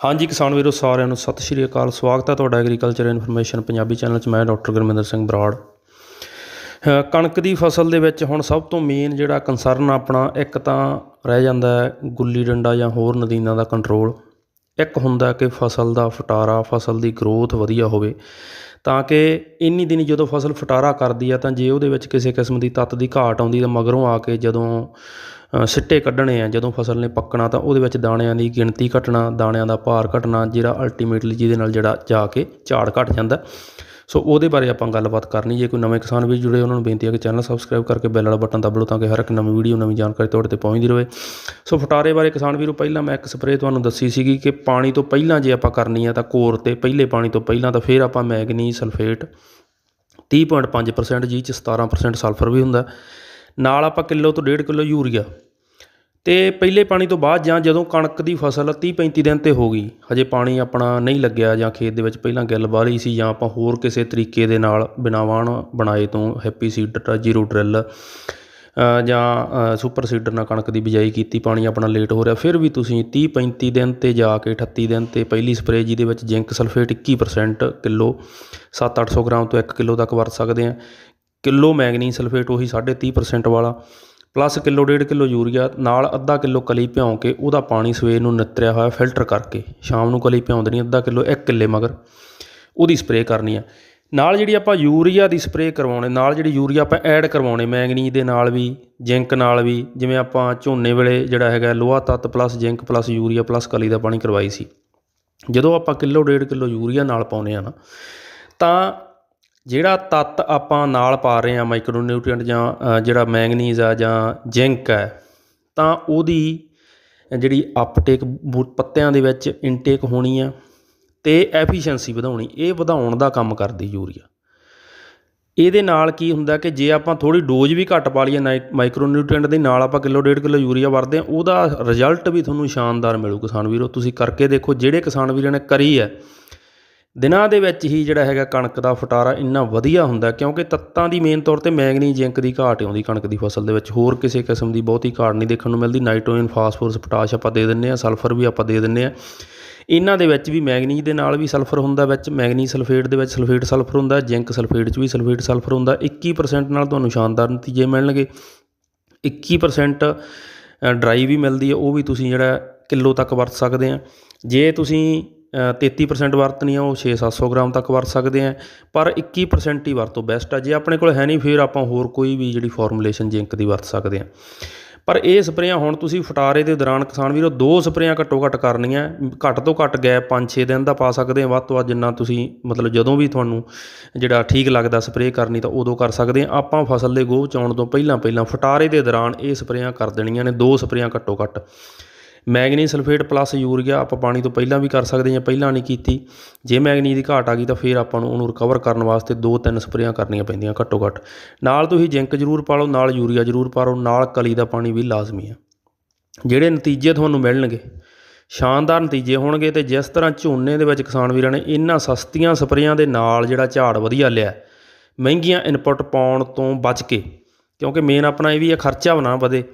ਹਾਂਜੀ ਕਿਸਾਨ ਵੀਰੋ, ਸਾਰਿਆਂ ਨੂੰ ਸਤਿ ਸ਼੍ਰੀ ਅਕਾਲ। ਸਵਾਗਤ ਹੈ ਤੁਹਾਡਾ ਐਗਰੀਕਲਚਰ ਇਨਫੋਰਮੇਸ਼ਨ ਪੰਜਾਬੀ ਚੈਨਲ 'ਚ। ਮੈਂ ਡਾਕਟਰ ਗੁਰਮਿੰਦਰ ਸਿੰਘ ਬਰਾੜ। ਕਣਕ ਦੀ ਫਸਲ ਦੇ ਵਿੱਚ ਹੁਣ ਸਭ ਤੋਂ ਮੇਨ ਜਿਹੜਾ ਕੰਸਰਨ ਆਪਣਾ, ਇੱਕ ਤਾਂ ਰਹਿ ਜਾਂਦਾ ਹੈ ਗੁੱਲੀ ਡੰਡਾ ਜਾਂ ਹੋਰ ਨਦੀਨਾਂ ਦਾ ਕੰਟਰੋਲ ਇੱਕ ਹੁੰਦਾ ਕਿ ਫਸਲ ਦਾ ਫਟਾਰਾ, ਫਸਲ ਦੀ ਗਰੋਥ ਵਧੀਆ ਹੋਵੇ। ਤਾਂ ਕਿ ਇੰਨੀ ਦਿਨੀ ਜਦੋਂ ਫਸਲ ਫਟਾਰਾ ਕਰਦੀ ਆ, ਤਾਂ ਜੇ ਉਹਦੇ ਵਿੱਚ ਕਿਸੇ ਕਿਸਮ ਦੀ ਤੱਤ ਦੀ ਘਾਟ ਆਉਂਦੀ, ਤਾਂ ਮਗਰੋਂ ਆ ਕੇ ਜਦੋਂ ਸਿੱਟੇ ਕੱਢਣੇ ਆ। ਜਦੋਂ ਫਸਲ ਨੇ ਪੱਕਣਾ ਤਾਂ ਉਹਦੇ ਵਿੱਚ ਦਾਣਿਆਂ ਦੀ ਗਿਣਤੀ ਘਟਣਾ, ਦਾਣਿਆਂ ਦਾ ਭਾਰ ਘਟਣਾ, ਜਿਹੜਾ ਅਲਟੀਮੇਟਲੀ ਜਿਹਦੇ ਨਾਲ ਜਿਹੜਾ ਜਾ ਕੇ ਝਾੜ ਘਟ ਜਾਂਦਾ। ਸੋ ਉਹਦੇ ਬਾਰੇ ਆਪਾਂ ਗੱਲਬਾਤ ਕਰਨੀ। ਜੇ ਕੋਈ ਨਵੇਂ ਕਿਸਾਨ ਵੀ ਜੁੜੇ ਉਹਨਾਂ ਨੂੰ ਬੇਨਤੀ ਹੈ ਕਿ ਚੈਨਲ ਸਬਸਕ੍ਰਾਈਬ ਕਰਕੇ ਬੈਲ ਵਾਲਾ ਬਟਨ ਦਬ ਲਓ ਤਾਂ ਕਿ ਹਰ ਇੱਕ ਨਵੀਂ ਵੀਡੀਓ ਨਵੀਂ ਜਾਣਕਾਰੀ ਤੁਹਾਡੇ ਤੇ ਪਹੁੰਚਦੀ ਰਹੇ। ਸੋ ਫਟਾਰੇ ਬਾਰੇ ਕਿਸਾਨ ਵੀਰੋ, ਪਹਿਲਾਂ ਮੈਂ ਇੱਕ ਸਪਰੇਅ ਤੁਹਾਨੂੰ ਦੱਸੀ ਸੀਗੀ ਕਿ ਪਾਣੀ ਤੋਂ ਪਹਿਲਾਂ ਜੇ ਆਪਾਂ ਕਰਨੀ ਆ ਤਾਂ ਕੋਰ ਤੇ ਪਹਿਲੇ ਪਾਣੀ ਤੋਂ ਪਹਿਲਾਂ ਤਾਂ ਫਿਰ ਆਪਾਂ ਮੈਗਨੀ ਸਲਫੇਟ 30.5% ਜੀ ਚ 17% ਸਲਫਰ ਵੀ ਹੁੰਦਾ। ਨਾਲ ਆਪਾਂ ਕਿਲੋ ਤੋਂ ਡੇਢ ਕਿਲੋ ਯੂਰੀਆ। ਅਤੇ ਪਹਿਲੇ ਪਾਣੀ ਤੋਂ ਬਾਅਦ ਜਾਂ ਜਦੋਂ ਕਣਕ ਦੀ ਫਸਲ 30 35 ਦਿਨ ਤੇ ਹੋ ਗਈ, ਹਜੇ ਪਾਣੀ ਆਪਣਾ ਨਹੀਂ ਲੱਗਿਆ ਜਾਂ ਖੇਤ ਦੇ ਵਿੱਚ ਪਹਿਲਾਂ ਗਿੱਲ ਬਾਹਲੀ ਸੀ ਜਾਂ ਆਪਾਂ ਹੋਰ ਕਿਸੇ ਤਰੀਕੇ ਦੇ ਨਾਲ ਬਿਨਾਂ ਵਾਣ ਬਣਾਏ ਤੋਂ ਹੈਪੀ ਸੀਡਰ ਜੀਰੋ ਡਰਿੱਲ ਜਾਂ ਸੁਪਰ ਸੀਡਰ ਨਾਲ ਕਣਕ ਦੀ ਬਿਜਾਈ ਕੀਤੀ, ਪਾਣੀ ਆਪਣਾ ਲੇਟ ਹੋ ਰਿਹਾ। ਫਿਰ ਵੀ ਤੁਸੀਂ 30 35 ਦਿਨ ਤੇ ਜਾ ਕੇ 38 ਦਿਨ ਤੇ ਪਹਿਲੀ ਸਪਰੇਅ ਜਿਹਦੇ ਵਿੱਚ ਜ਼ਿੰਕ ਸਲਫੇਟ 21% ਕਿਲੋ 7-800 ਗ੍ਰਾਮ ਤੋਂ 1 ਕਿਲੋ ਤੱਕ ਵਰਤ ਸਕਦੇ ਆ। ਕਿਲੋ ਮੈਗਨੀਜ਼ ਸਲਫੇਟ ਉਹੀ 30% ਵਾਲਾ ਪਲੱਸ ਕਿਲੋ ਡੇਢ ਕਿਲੋ ਯੂਰੀਆ, ਨਾਲ ਅੱਧਾ ਕਿਲੋ ਕਲੀ ਭਿਉਂ ਕੇ ਉਹਦਾ ਪਾਣੀ ਸਵੇਰ ਨੂੰ ਨਿਤਰਿਆ ਹੋਇਆ ਫਿਲਟਰ ਕਰਕੇ, ਸ਼ਾਮ ਨੂੰ ਕਲੀ ਭਿਉਂ ਦੇਣੀ, ਅੱਧਾ ਕਿਲੋ 1 ਕਿੱਲੇ ਮਗਰ, ਉਹਦੀ ਸਪਰੇਅ ਕਰਨੀ ਆ। ਨਾਲ ਜਿਹੜੀ ਆਪਾਂ ਯੂਰੀਆ ਦੀ ਸਪਰੇਅ ਕਰਵਾਉਣੇ, ਨਾਲ ਜਿਹੜੀ ਯੂਰੀਆ ਆਪਾਂ ਐਡ ਕਰਵਾਉਣੇ ਮੈਂਗਨੀਜ਼ ਦੇ ਨਾਲ ਵੀ ਜ਼ਿੰਕ ਨਾਲ ਵੀ, ਜਿਵੇਂ ਆਪਾਂ ਝੋਨੇ ਵੇਲੇ ਜਿਹੜਾ ਹੈਗਾ ਲੋਹਾ ਤੱਤ plus zinc plus urea plus ਕਲੀ ਦਾ ਪਾਣੀ ਕਰਵਾਈ ਸੀ। ਜਦੋਂ ਆਪਾਂ ਕਿਲੋ ਡੇਢ ਕਿਲੋ ਯੂਰੀਆ ਨਾਲ ਪਾਉਨੇ ਆ ਨਾ, ਤਾਂ ਜਿਹੜਾ ਤੱਤ ਆਪਾਂ ਨਾਲ ਪਾ ਰਹੇ ਹਾਂ ਮਾਈਕਰੋਨਿਊਟ੍ਰੀਐਂਟ ਜਾਂ ਜਿਹੜਾ ਮੈਂਗਨੀਜ਼ ਆ ਜਾਂ ਜ਼ਿੰਕ ਹੈ ਤਾਂ ਉਹਦੀ ਜਿਹੜੀ ਅਪਟੇਕ ਬੂ- ਪੱਤਿਆਂ ਦੇ ਵਿੱਚ ਇਨਟੇਕ ਹੋਣੀ ਆ ਤੇ ਐਫੀਸ਼ੀਐਂਸੀ ਵਧਾਉਣੀ, ਇਹ ਵਧਾਉਣ ਦਾ ਕੰਮ ਕਰਦੀ ਯੂਰੀਆ। ਇਹਦੇ ਨਾਲ ਕੀ ਹੁੰਦਾ ਕਿ ਜੇ ਆਪਾਂ ਥੋੜੀ ਡੋਜ਼ ਵੀ ਘੱਟ ਪਾ ਲਈਏ ਨਾਈ ਮਾਈਕਰੋ ਨਿਊਟ੍ਰੀਐਂਟ ਦੇ, ਨਾਲ ਆਪਾਂ ਕਿਲੋ ਡੇਢ ਕਿਲੋ ਯੂਰੀਆ ਵਰਦੇ ਆ ਉਹਦਾ ਰਿਜ਼ਲਟ ਵੀ ਤੁਹਾਨੂੰ ਸ਼ਾਨਦਾਰ ਮਿਲੂ ਕਿਸਾਨ ਵੀਰੋ। ਤੁਸੀਂ ਕਰਕੇ ਦੇਖੋ, ਜਿਹੜੇ ਕਿਸਾਨ ਵੀਰਾਂ ਨੇ ਕਰੀ ਹੈ ਦਿਨਾਂ ਦੇ ਵਿੱਚ ਹੀ ਜਿਹੜਾ ਹੈਗਾ ਕਣਕ ਦਾ ਫਟਾਰਾ ਇੰਨਾ ਵਧੀਆ ਹੁੰਦਾ ਕਿਉਂਕਿ ਤੱਤਾਂ ਦੀ ਮੇਨ ਤੌਰ ਤੇ ਮੈਂਗਨੀਜ਼ ਜ਼ਿੰਕ ਦੀ ਘਾਟ ਆਉਂਦੀ ਕਣਕ ਦੀ ਫਸਲ ਦੇ ਵਿੱਚ। ਹੋਰ ਕਿਸੇ ਕਿਸਮ ਦੀ ਬਹੁਤੀ ਘਾਟ ਨਹੀਂ ਦੇਖਣ ਨੂੰ ਮਿਲਦੀ। ਨਾਈਟ੍ਰੋਜਨ, ਫਾਸਫੋਰਸ, ਪੋਟਾਸ਼ ਆਪਾਂ ਦੇ ਦਿੰਨੇ ਆ ਸਲਫਰ ਵੀ ਆਪਾਂ ਦੇ ਦਿੰਨੇ ਆ ਇਹਨਾਂ ਦੇ ਵਿੱਚ ਵੀ ਮੈਂਗਨੀਜ਼ ਦੇ ਨਾਲ ਵੀ ਸਲਫਰ ਹੁੰਦਾ ਵਿੱਚ। ਮੈਂਗਨੀਜ਼ ਸਲਫੇਟ ਦੇ ਵਿੱਚ ਸਲਫੇਟ ਸਲਫਰ ਹੁੰਦਾ, ਜ਼ਿੰਕ ਸਲਫੇਟ 'ਚ ਵੀ ਸਲਫੇਟ ਸਲਫਰ ਹੁੰਦਾ। 21% ਨਾਲ ਤੁਹਾਨੂੰ ਸ਼ਾਨਦਾਰ ਨਤੀਜੇ ਮਿਲਣਗੇ। 21% ਡਰਾਈ ਵੀ ਮਿਲਦੀ ਹੈ। ਉਹ ਵੀ ਤੁਸੀਂ ਜਿਹੜਾ ਕਿਲੋ ਤੱਕ ਵਰਤ ਸਕਦੇ ਆ ਜੇ ਤੁਸੀਂ 33% ਵਰਤਣੀ ਆ, ਉਹ 6-700 ਗ੍ਰਾਮ ਤੱਕ ਵਰਤ ਸਕਦੇ ਆ। ਪਰ 21% ਹੀ ਵਰਤੋ ਬੈਸਟ ਆ। ਜੇ ਆਪਣੇ ਕੋਲ ਹੈ ਨਹੀਂ, ਫਿਰ ਆਪਾਂ ਹੋਰ ਕੋਈ ਵੀ ਜਿਹੜੀ ਫਾਰਮੂਲੇਸ਼ਨ ਜ਼ਿੰਕ ਦੀ ਵਰਤ ਸਕਦੇ ਆ। ਪਰ ਇਹ ਸਪਰੇਆਂ ਹੁਣ ਤੁਸੀਂ ਫਟਾਰੇ ਦੇ ਦੌਰਾਨ ਕਿਸਾਨ ਵੀਰੋ, ਦੋ ਸਪਰੇਆਂ ਘੱਟੋ ਘੱਟ ਕਰਨੀਆਂ। ਘੱਟ ਤੋਂ ਘੱਟ ਗੈਪ 5-6 ਦਿਨ ਦਾ ਪਾ ਸਕਦੇ ਆ। ਵੱਧ ਤੋਂ ਵੱਧ ਜਿੰਨਾ ਤੁਸੀਂ ਮਤਲਬ ਜਦੋਂ ਵੀ ਤੁਹਾਨੂੰ ਜਿਹੜਾ ਠੀਕ ਲੱਗਦਾ ਸਪਰੇਅ ਕਰਨੀ, ਤਾਂ ਉਦੋਂ ਕਰ ਸਕਦੇ ਆ। ਆਪਾਂ ਫਸਲ ਦੇ ਗੋਹ ਚਾਉਣ ਤੋਂ ਪਹਿਲਾਂ ਪਹਿਲਾਂ ਫਟਾਰੇ ਦੇ ਦੌਰਾਨ ਇਹ ਸਪਰੇਆਂ ਕਰ ਦੇਣੀਆਂ ਨੇ। ਦੋ ਸਪਰੇਆਂ ਘੱਟੋ ਘੱਟ। ਮੈਗਨੀ ਸਲਫੇਟ ਪਲੱਸ ਯੂਰੀਆ ਆਪਾਂ ਪਾਣੀ ਤੋਂ ਪਹਿਲਾਂ ਵੀ ਕਰ ਸਕਦੇ ਹਾਂ, ਪਹਿਲਾਂ ਨਹੀਂ ਕੀਤੀ। ਜੇ ਮੈਗਨੀ ਦੀ ਘਾਟ ਆ ਗਈ ਤਾਂ ਫਿਰ ਆਪਾਂ ਨੂੰ ਉਹਨੂੰ ਰਿਕਵਰ ਕਰਨ ਵਾਸਤੇ ਦੋ ਤਿੰਨ ਸਪਰੇਆਂ ਕਰਨੀਆਂ ਪੈਂਦੀਆਂ ਘੱਟੋ ਘੱਟ। ਨਾਲ ਤੁਸੀਂ ਜ਼ਿੰਕ ਜ਼ਰੂਰ ਪਾ ਲਓ, ਨਾਲ ਯੂਰੀਆ ਜ਼ਰੂਰ ਪਾ ਲਓ, ਨਾਲ ਕਲੀ ਦਾ ਪਾਣੀ ਵੀ ਲਾਜ਼ਮੀ ਆ। ਜਿਹੜੇ ਨਤੀਜੇ ਤੁਹਾਨੂੰ ਮਿਲਣਗੇ, ਸ਼ਾਨਦਾਰ ਨਤੀਜੇ ਹੋਣਗੇ ਤੇ ਜਿਸ ਤਰ੍ਹਾਂ ਝੋਨੇ ਦੇ ਵਿੱਚ ਕਿਸਾਨ ਵੀਰਾਂ ਨੇ ਇਹਨਾਂ ਸਸਤੀਆਂ ਸਪਰੇਆਂ ਦੇ ਨਾਲ ਜਿਹੜਾ ਝਾੜ ਵਧੀਆ ਲਿਆ, ਮਹਿੰਗੀਆਂ ਇਨਪੁਟ ਪਾਉਣ ਤੋਂ ਬਚ ਕੇ, ਕਿਉਂਕਿ ਮੇਨ ਆਪਣਾ ਇਹ ਵੀ ਹੈ, ਖਰਚਾ ਨਾ ਵਧੇ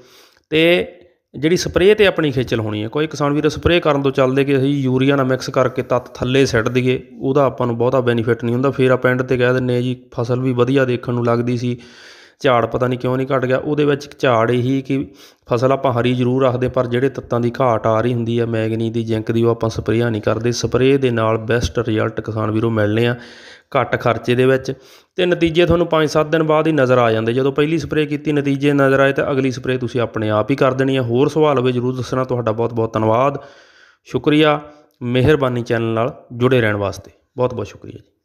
ਤੇ ਜਿਹੜੀ ਸਪਰੇਅ ਤੇ ਆਪਣੀ ਖੇਚਲ ਹੋਣੀ ਹੈ। ਕੋਈ ਕਿਸਾਨ ਵੀਰ ਸਪਰੇਅ ਕਰਨ ਤੋਂ ਚੱਲਦੇ ਕਿ ਅਸੀਂ ਯੂਰੀਆ ਨਾਲ ਮਿਕਸ ਕਰਕੇ ਤੱਤ ਥੱਲੇ ਸਿੱਟ ਦਈਏ, ਉਹਦਾ ਆਪਾਂ ਨੂੰ ਬਹੁਤਾ ਬੈਨੀਫਿਟ ਨਹੀਂ ਹੁੰਦਾ। ਫਿਰ ਆਪਾਂ ਐਂਡ ਤੇ ਕਹਿ ਦਿੰਦੇ ਆ ਜੀ, ਫਸਲ ਵੀ ਵਧੀਆ ਦੇਖਣ ਨੂੰ ਲੱਗਦੀ ਸੀ। ਝਾੜ ਪਤਾ ਨਹੀਂ ਕਿਉਂ ਨਹੀਂ ਘਟ ਗਿਆ। ਉਹਦੇ ਵਿੱਚ ਝਾੜ ਇਹੀ ਕਿ ਫਸਲ ਆਪਾਂ ਹਰੀ ਜ਼ਰੂਰ ਰੱਖਦੇ, ਪਰ ਜਿਹੜੇ ਤੱਤਾਂ ਦੀ ਘਾਟ ਆ ਰਹੀ ਹੁੰਦੀ ਹੈ ਮੈਗਨੀ ਦੀ ਜ਼ਿੰਕ ਦੀ, ਉਹ ਆਪਾਂ ਸਪਰੇਅ ਨਹੀਂ ਕਰਦੇ। ਸਪਰੇਅ ਦੇ ਨਾਲ ਬੈਸਟ ਰਿਜ਼ਲਟ ਕਿਸਾਨ ਵੀਰੋ ਮਿਲਣੇ ਆ। ਘੱਟ ਖਰਚੇ ਦੇ ਵਿੱਚ ਤੇ ਨਤੀਜੇ ਤੁਹਾਨੂੰ 5-7 ਦਿਨ ਬਾਅਦ ਹੀ ਨਜ਼ਰ ਆ ਜਾਂਦੇ। ਜਦੋਂ ਪਹਿਲੀ ਸਪਰੇਅ ਕੀਤੀ, ਨਤੀਜੇ ਨਜ਼ਰ ਆਏ ਤਾਂ ਅਗਲੀ ਸਪਰੇਅ ਤੁਸੀਂ ਆਪਣੇ ਆਪ ਹੀ ਕਰ ਦੇਣੀ ਹੈ। ਹੋਰ ਸਵਾਲ ਹੋਵੇ ਜਰੂਰ ਦੱਸਣਾ। ਤੁਹਾਡਾ ਬਹੁਤ-ਬਹੁਤ ਧੰਨਵਾਦ। ਸ਼ੁਕਰੀਆ। ਮਿਹਰਬਾਨੀ ਚੈਨਲ ਨਾਲ ਜੁੜੇ ਰਹਿਣ ਵਾਸਤੇ। ਬਹੁਤ-ਬਹੁਤ ਸ਼ੁਕਰੀਆ ਜੀ।